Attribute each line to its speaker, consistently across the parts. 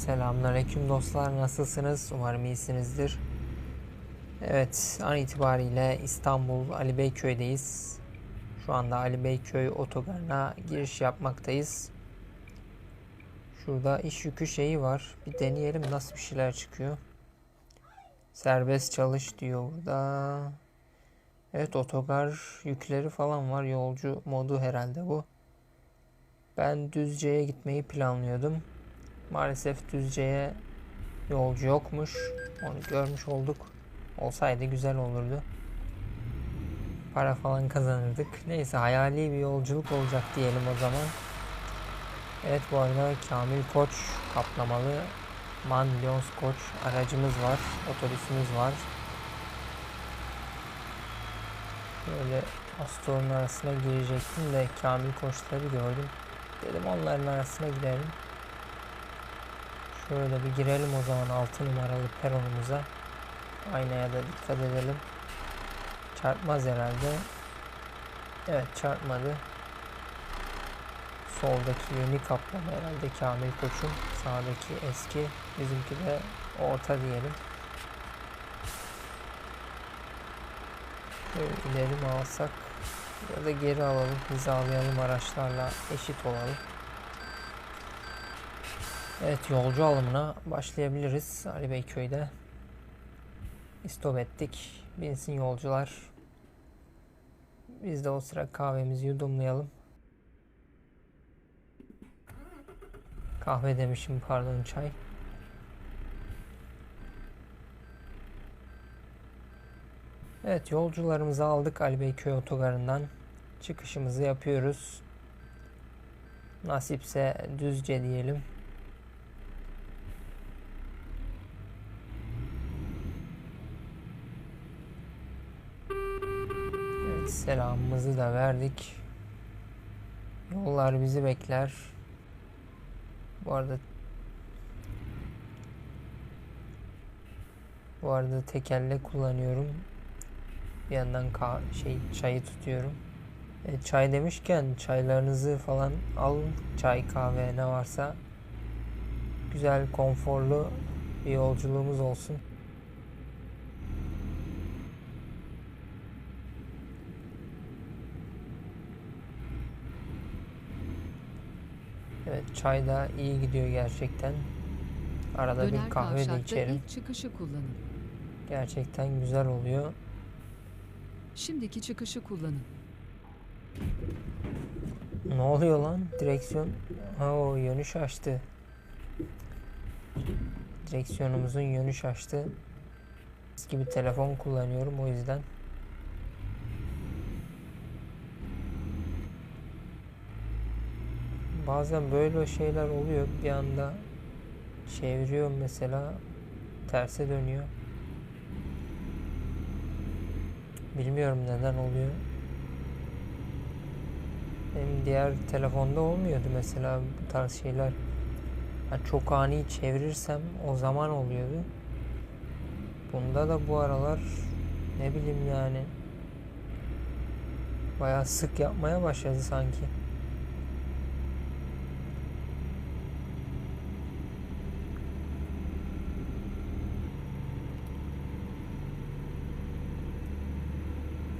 Speaker 1: Selamünaleyküm dostlar nasılsınız? Umarım iyisinizdir. Evet an itibariyle İstanbul Ali Beyköy'deyiz. Şu anda Ali Beyköy otogarına giriş yapmaktayız. Şurada iş yükü şeyi var. Bir deneyelim nasıl bir şeyler çıkıyor. Serbest çalış diyor burada. Evet otogar yükleri falan var. Yolcu modu herhalde bu. Ben Düzce'ye gitmeyi planlıyordum. Maalesef Düzce'ye yolcu yokmuş. Onu görmüş olduk. Olsaydı güzel olurdu. Para falan kazanırdık. Neyse hayali bir yolculuk olacak diyelim o zaman. Evet bu arada Kamil Koç kaplamalı Man Lyons Koç aracımız var. Otobüsümüz var. Böyle Astor'un arasına girecektim de Kamil Koçları gördüm. Dedim onların arasına girelim. Şöyle bir girelim o zaman 6 numaralı peronumuza. Aynaya da dikkat edelim. Çarpmaz herhalde. Evet çarpmadı. Soldaki yeni kaplama herhalde Kamil Koç'un. Sağdaki eski. Bizimki de orta diyelim. Böyle ileri alsak ya da geri alalım. Hizalayalım araçlarla eşit olalım. Evet yolcu alımına başlayabiliriz Ali Beyköy'de. İstop ettik. Binsin yolcular. Biz de o sıra kahvemizi yudumlayalım. Kahve demişim pardon çay. Evet yolcularımızı aldık Ali Beyköy otogarından. Çıkışımızı yapıyoruz. Nasipse düzce diyelim. Selamımızı da verdik. Yollar bizi bekler. Bu arada Bu arada tekerle kullanıyorum. Bir yandan ka- şey çayı tutuyorum. E, çay demişken çaylarınızı falan alın. Çay, kahve ne varsa. Güzel, konforlu bir yolculuğumuz olsun. Evet çay da iyi gidiyor gerçekten. Arada
Speaker 2: Döner
Speaker 1: bir kahve de içerim.
Speaker 2: ilk çıkışı kullanın.
Speaker 1: Gerçekten güzel oluyor.
Speaker 2: Şimdiki çıkışı kullanın.
Speaker 1: Ne oluyor lan? Direksiyon ha o yönü şaştı. Direksiyonumuzun yönü şaştı. Eski bir telefon kullanıyorum o yüzden. Bazen böyle şeyler oluyor. Bir anda çeviriyorum mesela terse dönüyor. Bilmiyorum neden oluyor. Benim diğer telefonda olmuyordu mesela bu tarz şeyler. Yani çok ani çevirirsem o zaman oluyordu. Bunda da bu aralar ne bileyim yani bayağı sık yapmaya başladı sanki.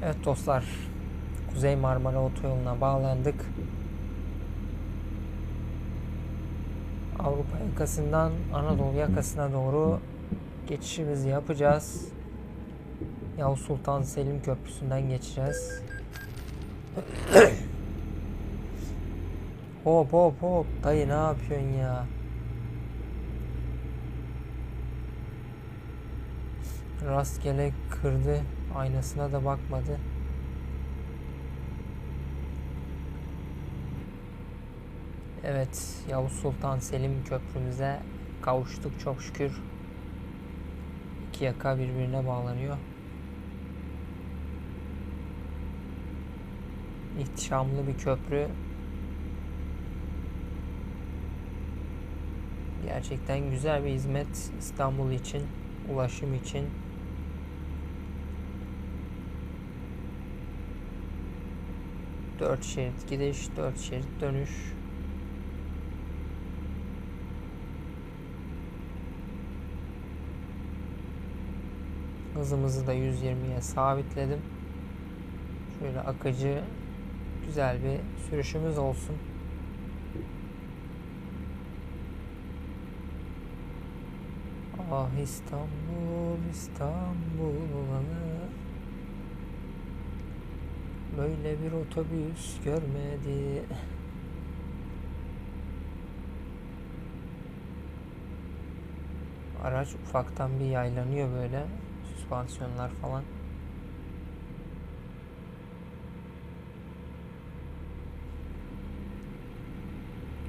Speaker 1: Evet dostlar, Kuzey Marmara Otoyolu'na bağlandık. Avrupa yakasından Anadolu yakasına doğru geçişimizi yapacağız. Yavuz Sultan Selim Köprüsü'nden geçeceğiz. hop hop hop dayı ne yapıyorsun ya? Rastgele kırdı. Aynasına da bakmadı. Evet, Yavuz Sultan Selim Köprümüze kavuştuk çok şükür. İki yaka birbirine bağlanıyor. İhtişamlı bir köprü. Gerçekten güzel bir hizmet İstanbul için, ulaşım için. 4 şerit gidiş, 4 şerit dönüş. Hızımızı da 120'ye sabitledim. Şöyle akıcı güzel bir sürüşümüz olsun. Ah İstanbul, İstanbul olanı Böyle bir otobüs görmedi. Araç ufaktan bir yaylanıyor böyle. Süspansiyonlar falan.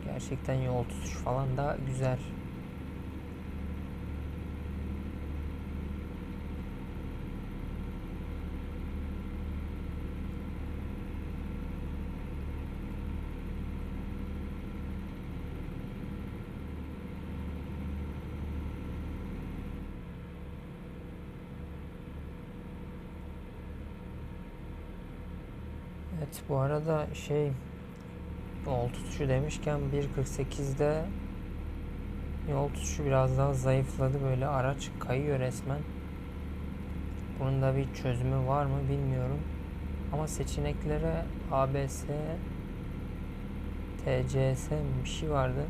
Speaker 1: Gerçekten yol tutuş falan da güzel. Evet bu arada şey yol tutuşu demişken 1.48'de yol tutuşu biraz daha zayıfladı böyle araç kayıyor resmen. Bunun da bir çözümü var mı bilmiyorum. Ama seçeneklere ABS TCS bir şey vardı.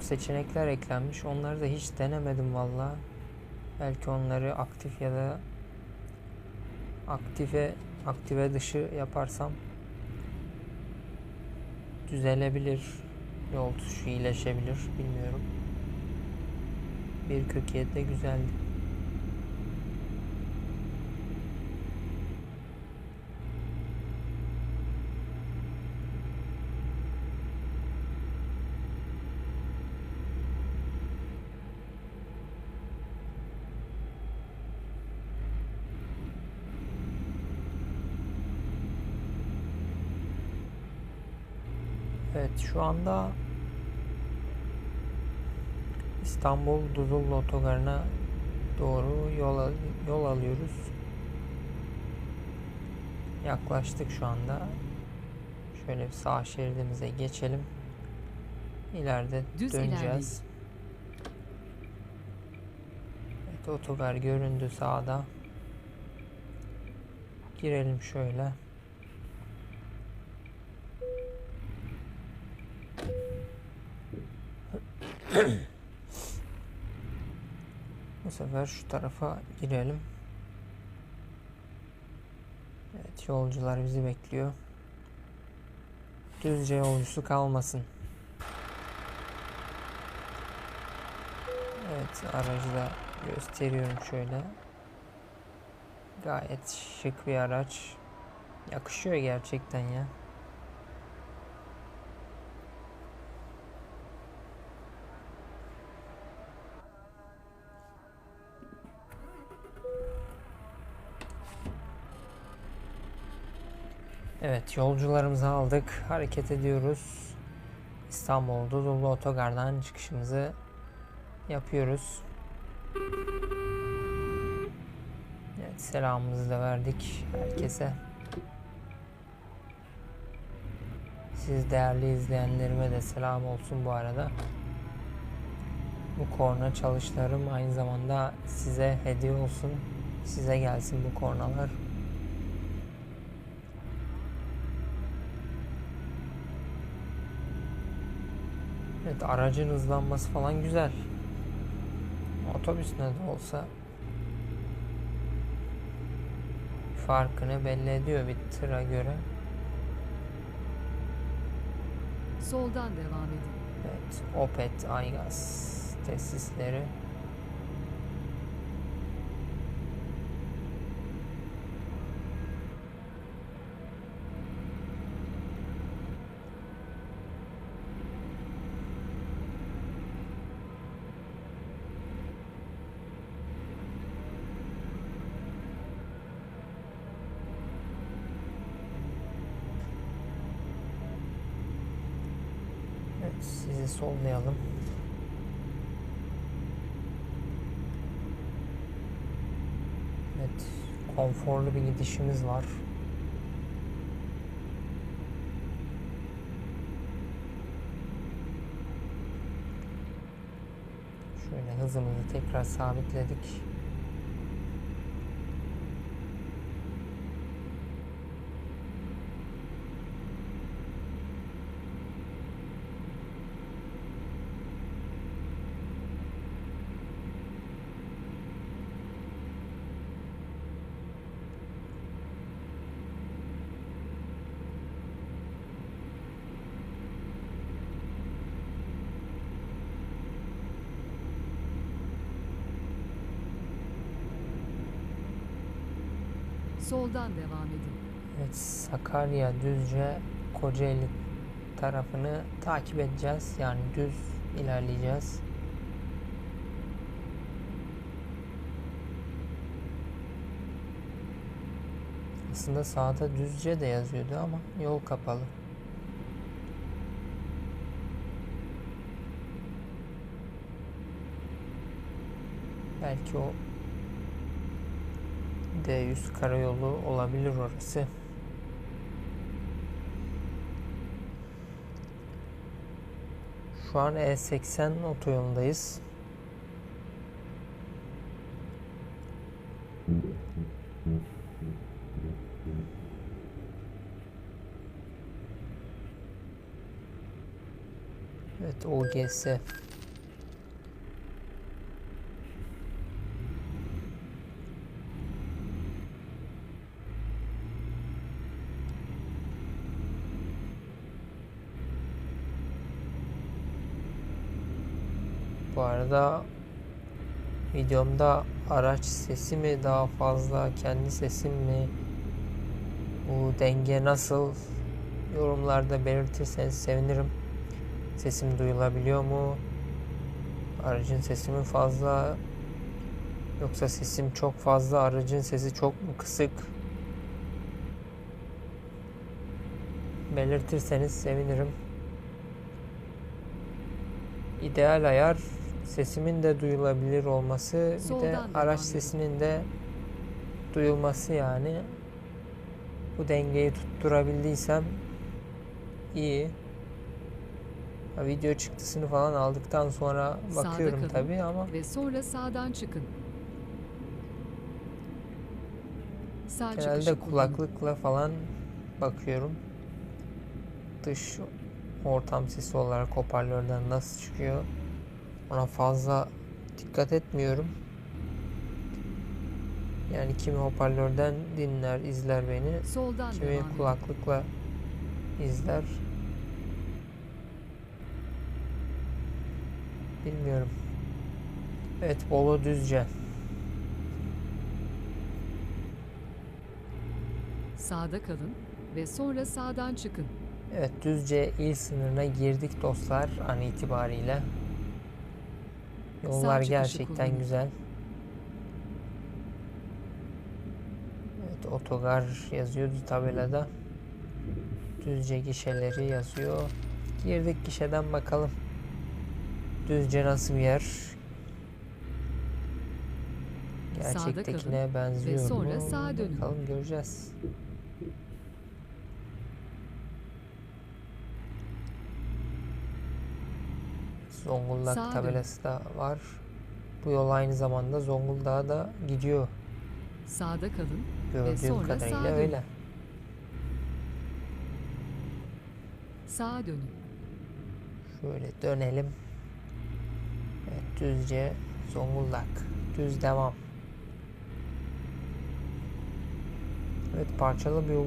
Speaker 1: Seçenekler eklenmiş. Onları da hiç denemedim valla. Belki onları aktif ya da aktive aktive dışı yaparsam düzelebilir. Yol tutuşu iyileşebilir. Bilmiyorum. 1.47'de güzeldi. Evet şu anda İstanbul Duzullu otogarına doğru yol, al- yol alıyoruz. Yaklaştık şu anda. Şöyle bir sağ şeridimize geçelim. İleride
Speaker 2: Düz
Speaker 1: döneceğiz. Evet otogar göründü sağda. Girelim şöyle. Bu sefer şu tarafa girelim. Evet yolcular bizi bekliyor. Düzce yolcusu kalmasın. Evet aracı da gösteriyorum şöyle. Gayet şık bir araç. Yakışıyor gerçekten ya. Evet yolcularımızı aldık. Hareket ediyoruz. İstanbul Dudullu Otogar'dan çıkışımızı yapıyoruz. Evet selamımızı da verdik herkese. Siz değerli izleyenlerime de selam olsun bu arada. Bu korna çalışlarım aynı zamanda size hediye olsun. Size gelsin bu kornalar. Evet aracın hızlanması falan güzel. Otobüs ne de olsa farkını belli ediyor bir tıra göre.
Speaker 2: Soldan devam edin.
Speaker 1: Evet, Opet Aygaz tesisleri. Evet, sizi sollayalım. Evet, konforlu bir gidişimiz var. Şöyle hızımızı tekrar sabitledik.
Speaker 2: Soldan devam edin.
Speaker 1: Evet, Sakarya, Düzce, Kocaeli tarafını takip edeceğiz. Yani düz ilerleyeceğiz. Aslında sağda Düzce de yazıyordu ama yol kapalı. Belki o D100 karayolu olabilir orası. Şu an E80 otoyolundayız. Evet OGS. Arada videomda araç sesi mi daha fazla, kendi sesim mi? Bu denge nasıl? Yorumlarda belirtirseniz sevinirim. Sesim duyulabiliyor mu? Aracın sesi mi fazla? Yoksa sesim çok fazla, aracın sesi çok mu kısık? Belirtirseniz sevinirim. İdeal ayar sesimin de duyulabilir olması, bir de
Speaker 2: Soldan
Speaker 1: araç sesinin de duyulması yani. Bu dengeyi tutturabildiysem iyi. Ha, video çıktısını falan aldıktan sonra
Speaker 2: Sağda
Speaker 1: bakıyorum
Speaker 2: kalın.
Speaker 1: tabii ama
Speaker 2: Ve sonra sağdan çıkın. Sağ
Speaker 1: genelde
Speaker 2: çıkışı kullanın.
Speaker 1: kulaklıkla falan bakıyorum. Dış ortam sesi olarak hoparlörden nasıl çıkıyor ona fazla dikkat etmiyorum. Yani kimi hoparlörden dinler, izler beni.
Speaker 2: Soldan
Speaker 1: Kimi
Speaker 2: devam
Speaker 1: kulaklıkla izler. Bilmiyorum. Evet Bolu Düzce.
Speaker 2: Sağda kalın ve sonra sağdan çıkın.
Speaker 1: Evet Düzce il sınırına girdik dostlar an itibariyle. Yollar gerçekten güzel. Evet otogar yazıyordu tabelada. Düzce gişeleri yazıyor. Girdik gişeden bakalım. Düzce nasıl bir yer? Gerçektekine benziyor mu?
Speaker 2: sonra sağa dönün.
Speaker 1: Bakalım göreceğiz. Zonguldak
Speaker 2: dön.
Speaker 1: tabelası da var. Bu yol aynı zamanda Zonguldak'a da gidiyor.
Speaker 2: Sağda kalın
Speaker 1: Gördüğüm
Speaker 2: sonra
Speaker 1: kadarıyla
Speaker 2: sağa
Speaker 1: öyle.
Speaker 2: sağa dönün.
Speaker 1: Şöyle dönelim. Evet, düzce Zonguldak. Düz devam. Evet parçalı bir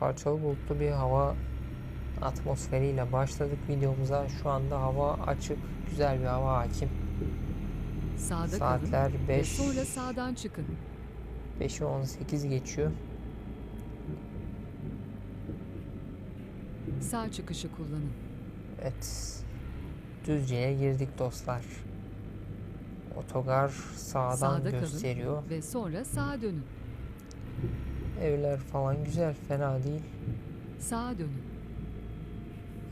Speaker 1: parçalı bulutlu bir hava atmosferiyle başladık videomuza. Şu anda hava açık, güzel bir hava hakim.
Speaker 2: Sağda
Speaker 1: Saatler
Speaker 2: ve
Speaker 1: 5
Speaker 2: sonra sağdan çıkın.
Speaker 1: 5'i 18 geçiyor.
Speaker 2: Sağ çıkışı kullanın.
Speaker 1: Evet. Düzce'ye girdik dostlar. Otogar sağdan
Speaker 2: Sağda kalın.
Speaker 1: gösteriyor.
Speaker 2: Ve sonra sağa dönün.
Speaker 1: Evler falan güzel, fena değil.
Speaker 2: Sağa dönün.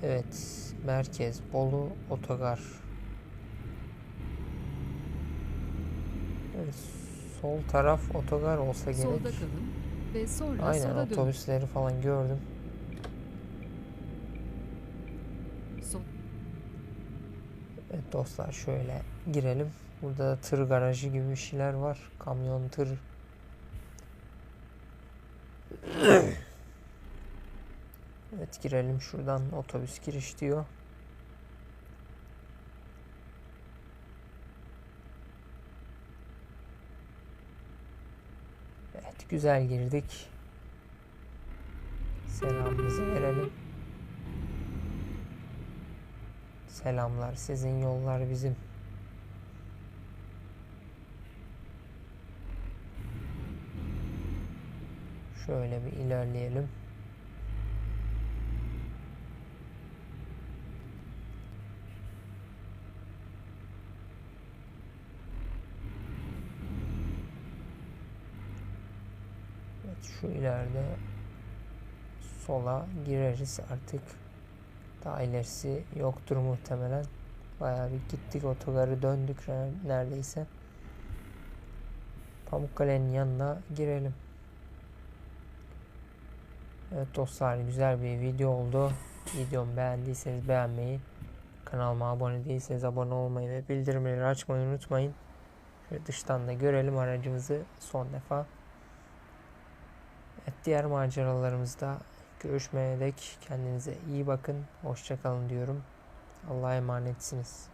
Speaker 1: Evet, merkez Bolu otogar. Evet, sol taraf otogar olsa gerek.
Speaker 2: Solda kalın ve sonra
Speaker 1: Aynen
Speaker 2: sola
Speaker 1: otobüsleri falan gördüm.
Speaker 2: Sol.
Speaker 1: Evet dostlar şöyle girelim. Burada da tır garajı gibi bir şeyler var. Kamyon, tır. Evet girelim şuradan otobüs giriş diyor. Evet güzel girdik. Selamımızı verelim. Selamlar sizin yollar bizim. Şöyle bir ilerleyelim. Evet şu ileride sola gireriz artık. Daha ilerisi yoktur muhtemelen. Bayağı bir gittik otogarı döndük re- neredeyse. Pamukkale'nin yanına girelim. Evet dostlar güzel bir video oldu. Videomu beğendiyseniz beğenmeyi, kanalıma abone değilseniz abone olmayı ve bildirimleri açmayı unutmayın. Şöyle dıştan da görelim aracımızı son defa. Diğer maceralarımızda görüşmeye dek kendinize iyi bakın. Hoşçakalın diyorum. Allah'a emanetsiniz.